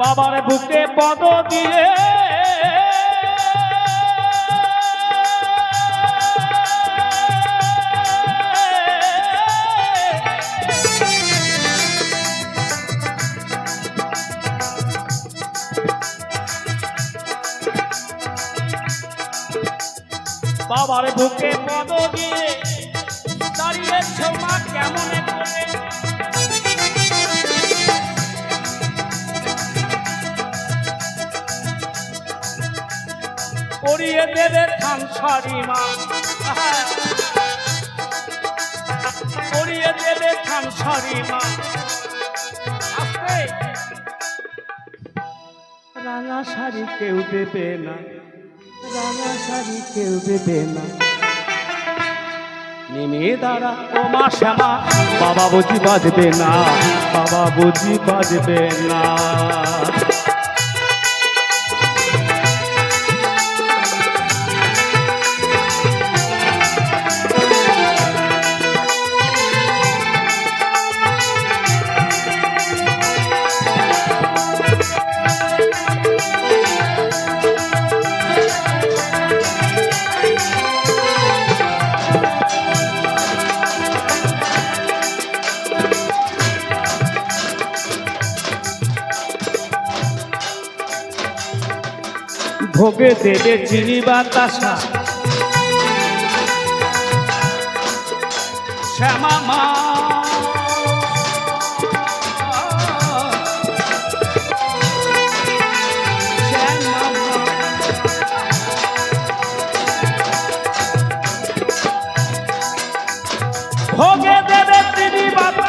বাবার বুকে পদ দিয়ে বাবার বুকে পদ দিয়ে দাঁড়িয়েছ মা কেমন করে? পরিয়ে দেবে খান সারি মা। পরিয়ে দেবে খান সারি মা। রাঙা শাড়ি কেউ দেবে না, রাঙা শাড়ি কেউ দেবে না। নেমে দাঁড়া, ও মা শ্যামা, বাবা বুঝি বাজবে না, বাবা বুঝি বাজবে না। ভোগে দেবে চিনি বাতাসা শ্যামা মা। ভোগে দেবে তিনি বাতা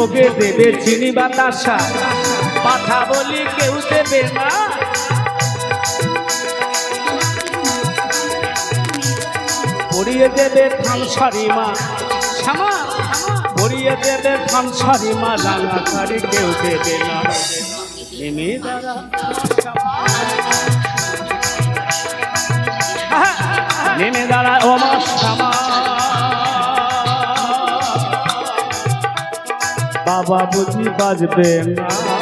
ভোগে দেবে চিনি বাতাসা। পাঠা বলি কেউ দেবে না। পরিয়ে দেবে থান সারি মা। শ্যামা পরিয়ে দেবে থান সারি মা। লালা শাড়ি কেউ দেবে না। নেমে দাঁড়া। শ্যামা। নেমে দাঁড়া ও মা শ্যামা। বাবা বুঝি বাজবে না।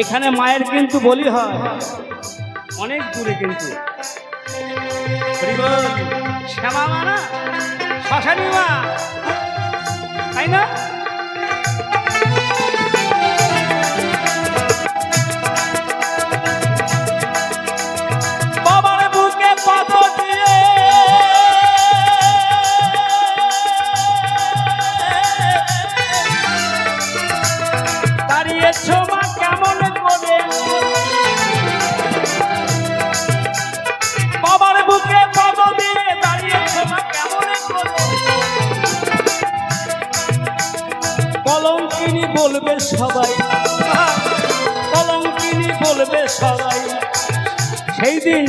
এখানে মায়ের কিন্তু বলি হয়। অনেক দূরে কিন্তু। শ্যামা মা না মা তাই না? সবাই। কলঙ্কিনী বলবে সবাই। সেই দিন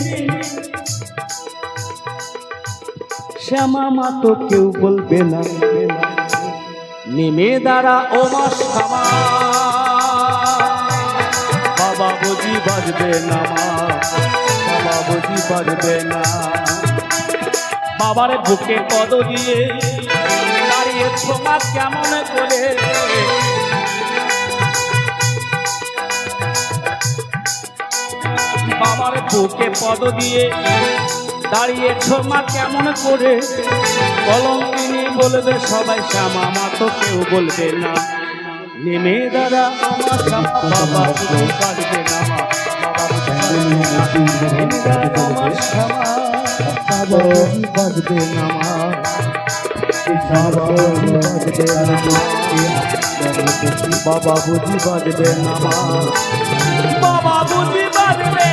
শ্যামা মা তো কেউ বলবে না। নেমে দাঁড়া ও মা শ্যামা বাবা বুঝি বাজবে না মা। বাবা বুঝি বাজবে না। বাবার বুকে কদ দিয়ে দাঁড়িয়ে ছোমা কেমন করে? বাবার বুকে পদ দিয়ে দাঁড়িয়ে ছোমা কেমন করে? কলম কলঙ্কিনী বলবে, সবাই শ্যামা, মা তো কেউ বলবে না। নেমে দাদা, আমার শ্যামা, বাবা পারবে না। শ্যামা, বাবা পারবে না। বাবা বুঝি বাজবে না মা বাবা বুঝি বাজবে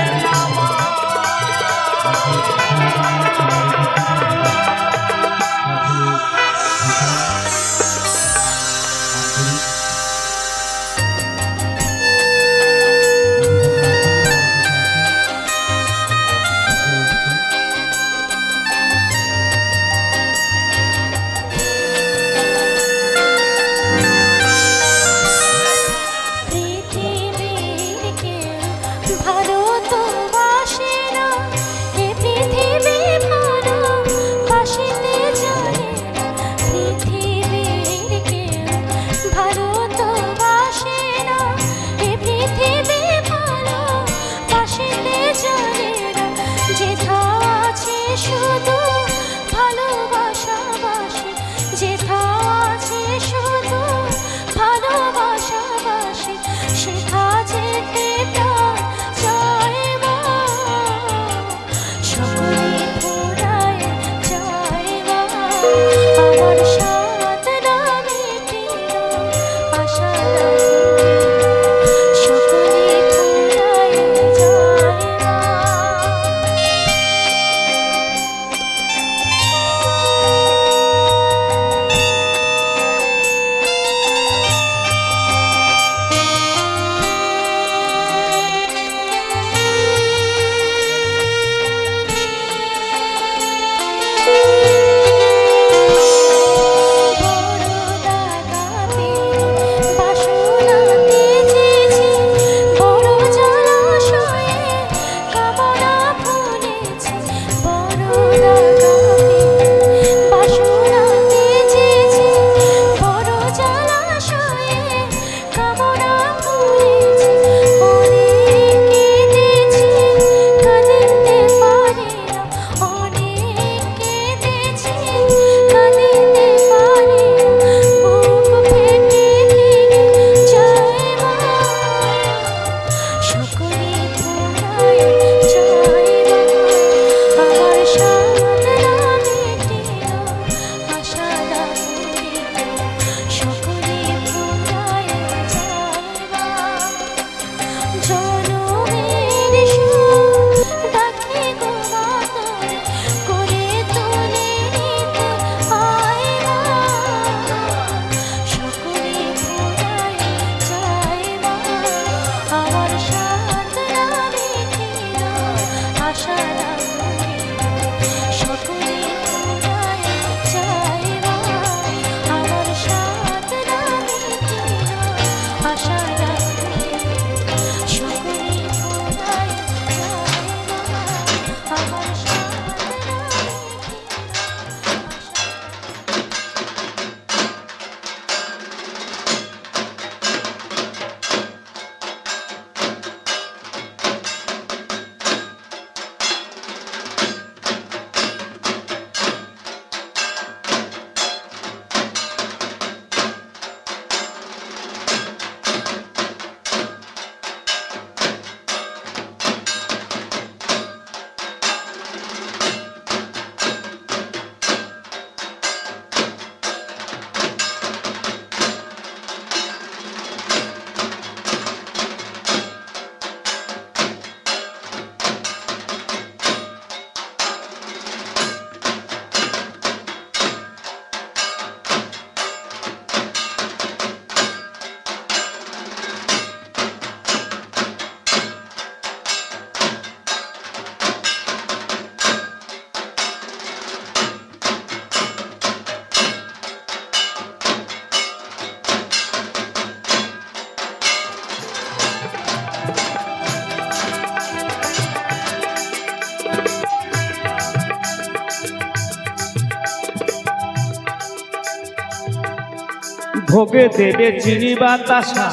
ভোগে দেবে চিনি বাতাসা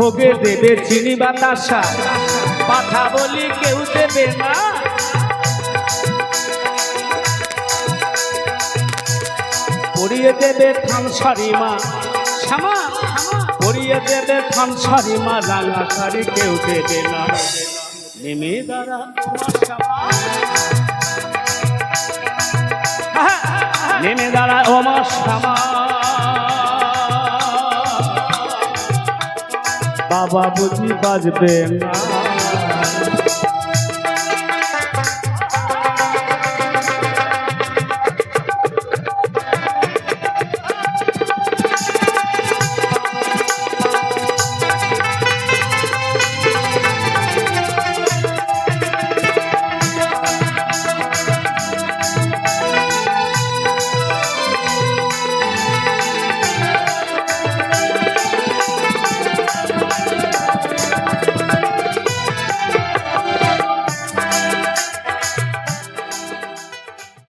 ভোগে দেবে চিনি বাতাসা। কথা বলি কেউ দেবে না। পরিয়ে দেবে থান শাড়ি মা। শ্যামা পরিয়ে দেবে থান শাড়ি মা রাঙা শাড়ি কেউ দেবে না। নেমে দাঁড়া। তোমার শ্যামা। নেমে দাঁড়া ওমা শ্যামা। বাবা বুঝি বাজবে। না